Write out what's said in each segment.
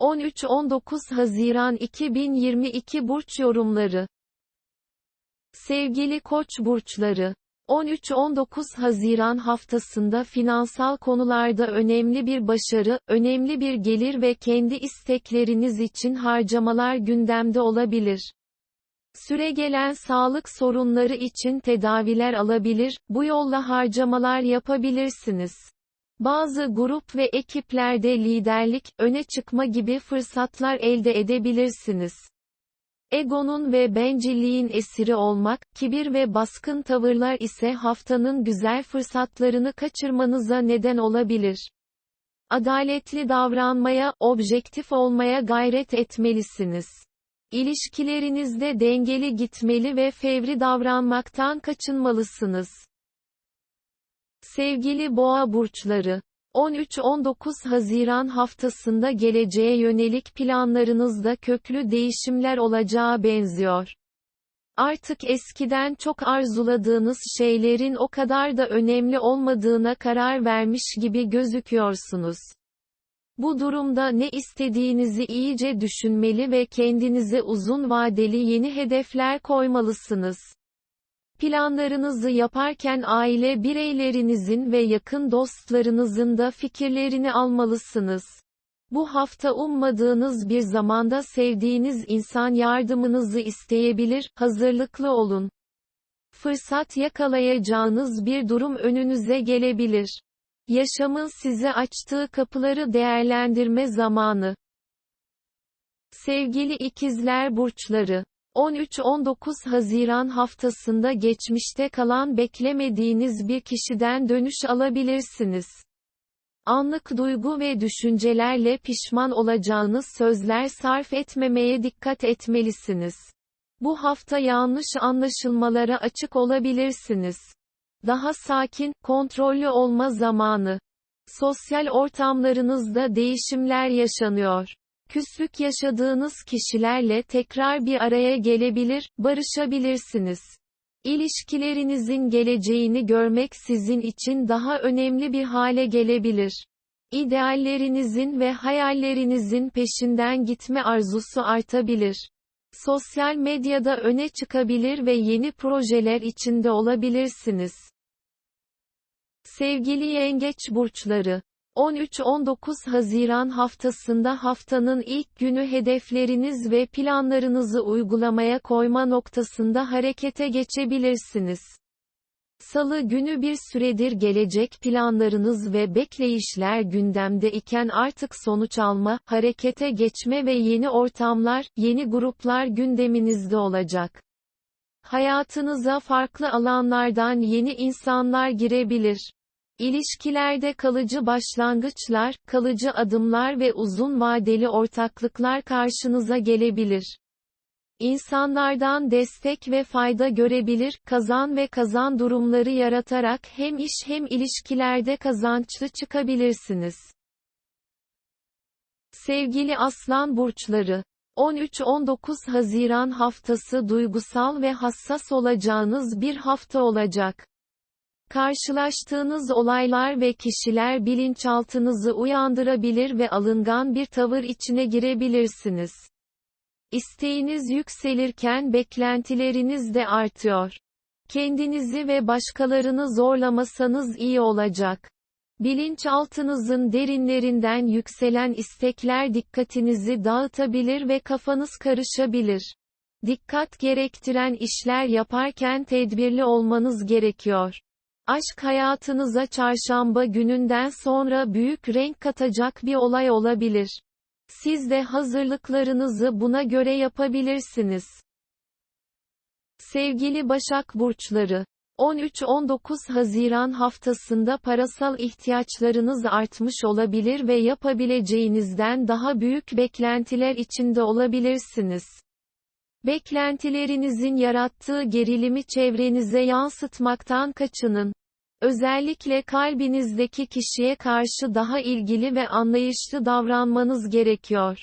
13-19 Haziran 2022 Burç Yorumları Sevgili Koç burçları, 13-19 Haziran haftasında finansal konularda önemli bir başarı, önemli bir gelir ve kendi istekleriniz için harcamalar gündemde olabilir. Süregelen sağlık sorunları için tedaviler alabilir, bu yolla harcamalar yapabilirsiniz. Bazı grup ve ekiplerde liderlik, öne çıkma gibi fırsatlar elde edebilirsiniz. Egonun ve bencilliğin esiri olmak, kibir ve baskın tavırlar ise haftanın güzel fırsatlarını kaçırmanıza neden olabilir. Adaletli davranmaya, objektif olmaya gayret etmelisiniz. İlişkilerinizde dengeli gitmeli ve fevri davranmaktan kaçınmalısınız. Sevgili boğa burçları, 13-19 Haziran haftasında geleceğe yönelik planlarınızda köklü değişimler olacağı benziyor. Artık eskiden çok arzuladığınız şeylerin o kadar da önemli olmadığına karar vermiş gibi gözüküyorsunuz. Bu durumda ne istediğinizi iyice düşünmeli ve kendinize uzun vadeli yeni hedefler koymalısınız. Planlarınızı yaparken aile bireylerinizin ve yakın dostlarınızın da fikirlerini almalısınız. Bu hafta ummadığınız bir zamanda sevdiğiniz insan yardımınızı isteyebilir, hazırlıklı olun. Fırsat yakalayacağınız bir durum önünüze gelebilir. Yaşamın size açtığı kapıları değerlendirme zamanı. Sevgili ikizler burçları 13-19 Haziran haftasında geçmişte kalan beklemediğiniz bir kişiden dönüş alabilirsiniz. Anlık duygu ve düşüncelerle pişman olacağınız sözler sarf etmemeye dikkat etmelisiniz. Bu hafta yanlış anlaşılmalara açık olabilirsiniz. Daha sakin, kontrollü olma zamanı. Sosyal ortamlarınızda değişimler yaşanıyor. Küslük yaşadığınız kişilerle tekrar bir araya gelebilir, barışabilirsiniz. İlişkilerinizin geleceğini görmek sizin için daha önemli bir hale gelebilir. İdeallerinizin ve hayallerinizin peşinden gitme arzusu artabilir. Sosyal medyada öne çıkabilir ve yeni projeler içinde olabilirsiniz. Sevgili yengeç burçları 13-19 Haziran haftasında haftanın ilk günü hedefleriniz ve planlarınızı uygulamaya koyma noktasında harekete geçebilirsiniz. Salı günü bir süredir gelecek planlarınız ve bekleyişler gündemde iken artık sonuç alma, harekete geçme ve yeni ortamlar, yeni gruplar gündeminizde olacak. Hayatınıza farklı alanlardan yeni insanlar girebilir. İlişkilerde kalıcı başlangıçlar, kalıcı adımlar ve uzun vadeli ortaklıklar karşınıza gelebilir. İnsanlardan destek ve fayda görebilir, kazan ve kazan durumları yaratarak hem iş hem ilişkilerde kazançlı çıkabilirsiniz. Sevgili Aslan burçları 13-19 Haziran haftası duygusal ve hassas olacağınız bir hafta olacak. Karşılaştığınız olaylar ve kişiler bilinçaltınızı uyandırabilir ve alıngan bir tavır içine girebilirsiniz. İsteğiniz yükselirken beklentileriniz de artıyor. Kendinizi ve başkalarını zorlamasanız iyi olacak. Bilinçaltınızın derinlerinden yükselen istekler dikkatinizi dağıtabilir ve kafanız karışabilir. Dikkat gerektiren işler yaparken tedbirli olmanız gerekiyor. Aşk hayatınıza çarşamba gününden sonra büyük renk katacak bir olay olabilir. Siz de hazırlıklarınızı buna göre yapabilirsiniz. Sevgili Başak Burçları 13-19 Haziran haftasında parasal ihtiyaçlarınız artmış olabilir ve yapabileceğinizden daha büyük beklentiler içinde olabilirsiniz. Beklentilerinizin yarattığı gerilimi çevrenize yansıtmaktan kaçının. Özellikle kalbinizdeki kişiye karşı daha ilgili ve anlayışlı davranmanız gerekiyor.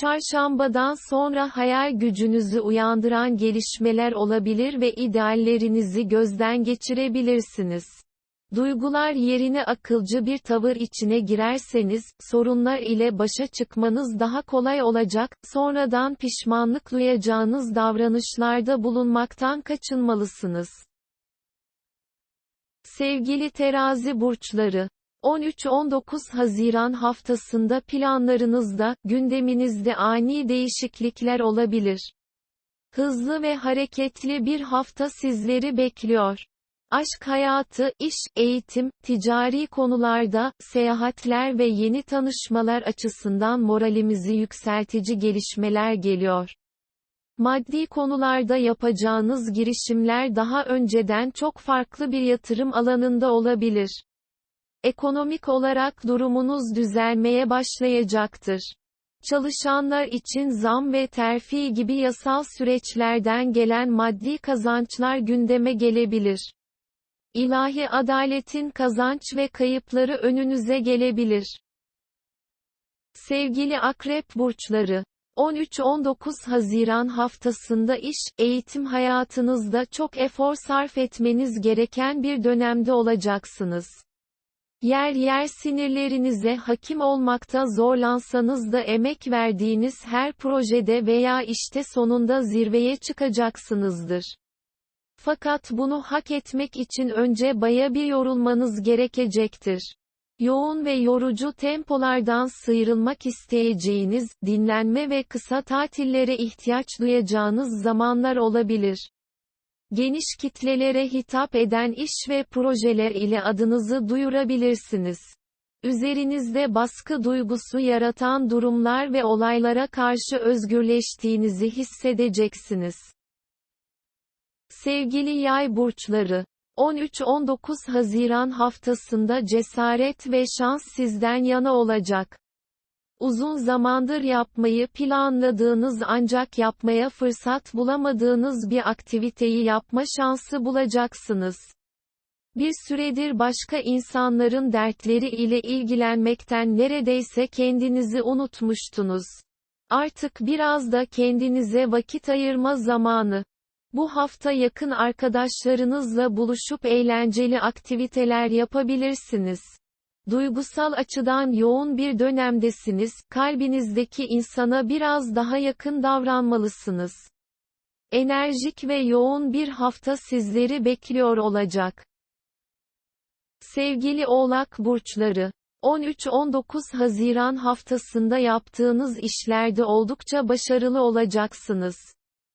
Çarşambadan sonra hayal gücünüzü uyandıran gelişmeler olabilir ve ideallerinizi gözden geçirebilirsiniz. Duygular yerine akılcı bir tavır içine girerseniz, sorunlar ile başa çıkmanız daha kolay olacak, sonradan pişmanlık duyacağınız davranışlarda bulunmaktan kaçınmalısınız. Sevgili terazi burçları, 13-19 Haziran haftasında planlarınızda, gündeminizde ani değişiklikler olabilir. Hızlı ve hareketli bir hafta sizleri bekliyor. Aşk hayatı, iş, eğitim, ticari konularda, seyahatler ve yeni tanışmalar açısından moralimizi yükseltici gelişmeler geliyor. Maddi konularda yapacağınız girişimler daha önceden çok farklı bir yatırım alanında olabilir. Ekonomik olarak durumunuz düzelmeye başlayacaktır. Çalışanlar için zam ve terfi gibi yasal süreçlerden gelen maddi kazançlar gündeme gelebilir. İlahi adaletin kazanç ve kayıpları önünüze gelebilir. Sevgili akrep burçları, 13-19 Haziran haftasında iş, eğitim hayatınızda çok efor sarf etmeniz gereken bir dönemde olacaksınız. Yer yer sinirlerinize hakim olmakta zorlansanız da emek verdiğiniz her projede veya işte sonunda zirveye çıkacaksınızdır. Fakat bunu hak etmek için önce baya bir yorulmanız gerekecektir. Yoğun ve yorucu tempolardan sıyrılmak isteyeceğiniz, dinlenme ve kısa tatillere ihtiyaç duyacağınız zamanlar olabilir. Geniş kitlelere hitap eden iş ve projeler ile adınızı duyurabilirsiniz. Üzerinizde baskı duygusu yaratan durumlar ve olaylara karşı özgürleştiğinizi hissedeceksiniz. Sevgili yay burçları, 13-19 Haziran haftasında cesaret ve şans sizden yana olacak. Uzun zamandır yapmayı planladığınız ancak yapmaya fırsat bulamadığınız bir aktiviteyi yapma şansı bulacaksınız. Bir süredir başka insanların dertleri ile ilgilenmekten neredeyse kendinizi unutmuştunuz. Artık biraz da kendinize vakit ayırma zamanı. Bu hafta yakın arkadaşlarınızla buluşup eğlenceli aktiviteler yapabilirsiniz. Duygusal açıdan yoğun bir dönemdesiniz, kalbinizdeki insana biraz daha yakın davranmalısınız. Enerjik ve yoğun bir hafta sizleri bekliyor olacak. Sevgili Oğlak burçları, 13-19 Haziran haftasında yaptığınız işlerde oldukça başarılı olacaksınız.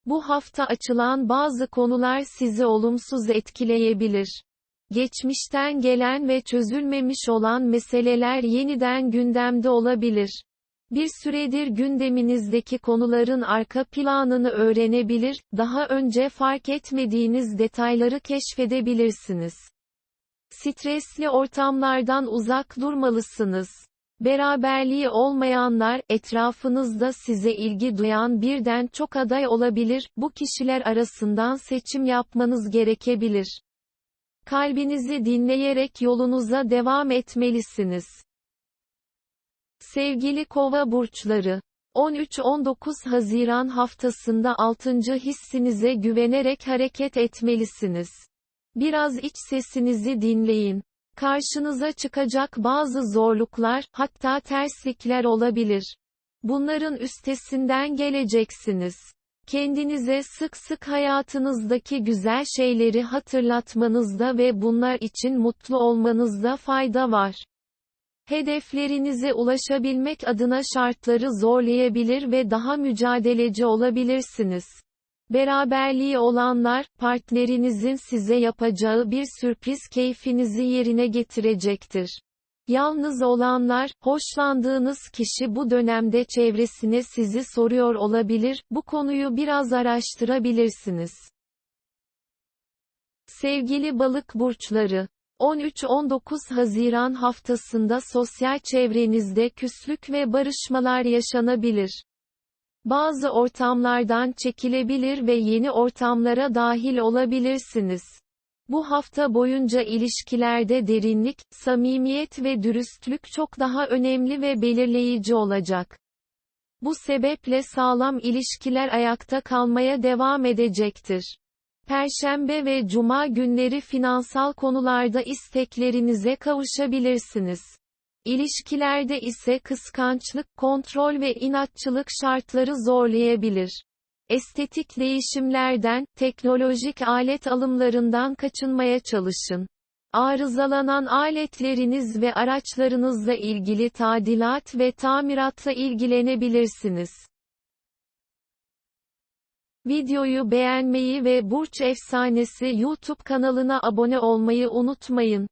Bu hafta açılan bazı konular sizi olumsuz etkileyebilir. Geçmişten gelen ve çözülmemiş olan meseleler yeniden gündemde olabilir. Bir süredir gündeminizdeki konuların arka planını öğrenebilir, daha önce fark etmediğiniz detayları keşfedebilirsiniz. Stresli ortamlardan uzak durmalısınız. Beraberliği olmayanlar, etrafınızda size ilgi duyan birden çok aday olabilir, bu kişiler arasından seçim yapmanız gerekebilir. Kalbinizi dinleyerek yolunuza devam etmelisiniz. Sevgili Kova burçları, 13-19 Haziran haftasında 6. hissinize güvenerek hareket etmelisiniz. Biraz iç sesinizi dinleyin. Karşınıza çıkacak bazı zorluklar, hatta terslikler olabilir. Bunların üstesinden geleceksiniz. Kendinize sık sık hayatınızdaki güzel şeyleri hatırlatmanızda ve bunlar için mutlu olmanızda fayda var. Hedeflerinize ulaşabilmek adına şartları zorlayabilir ve daha mücadeleci olabilirsiniz. Beraberliği olanlar, partnerinizin size yapacağı bir sürpriz keyfinizi yerine getirecektir. Yalnız olanlar, hoşlandığınız kişi bu dönemde çevresine sizi soruyor olabilir, bu konuyu biraz araştırabilirsiniz. Sevgili balık burçları, 13-19 Haziran haftasında sosyal çevrenizde küslük ve barışmalar yaşanabilir. Bazı ortamlardan çekilebilir ve yeni ortamlara dahil olabilirsiniz. Bu hafta boyunca ilişkilerde derinlik, samimiyet ve dürüstlük çok daha önemli ve belirleyici olacak. Bu sebeple sağlam ilişkiler ayakta kalmaya devam edecektir. Perşembe ve cuma günleri finansal konularda isteklerinize kavuşabilirsiniz. İlişkilerde ise kıskançlık, kontrol ve inatçılık şartları zorlayabilir. Estetik değişimlerden, teknolojik alet alımlarından kaçınmaya çalışın. Arızalanan aletleriniz ve araçlarınızla ilgili tadilat ve tamiratla ilgilenebilirsiniz. Videoyu beğenmeyi ve Burç Efsanesi YouTube kanalına abone olmayı unutmayın.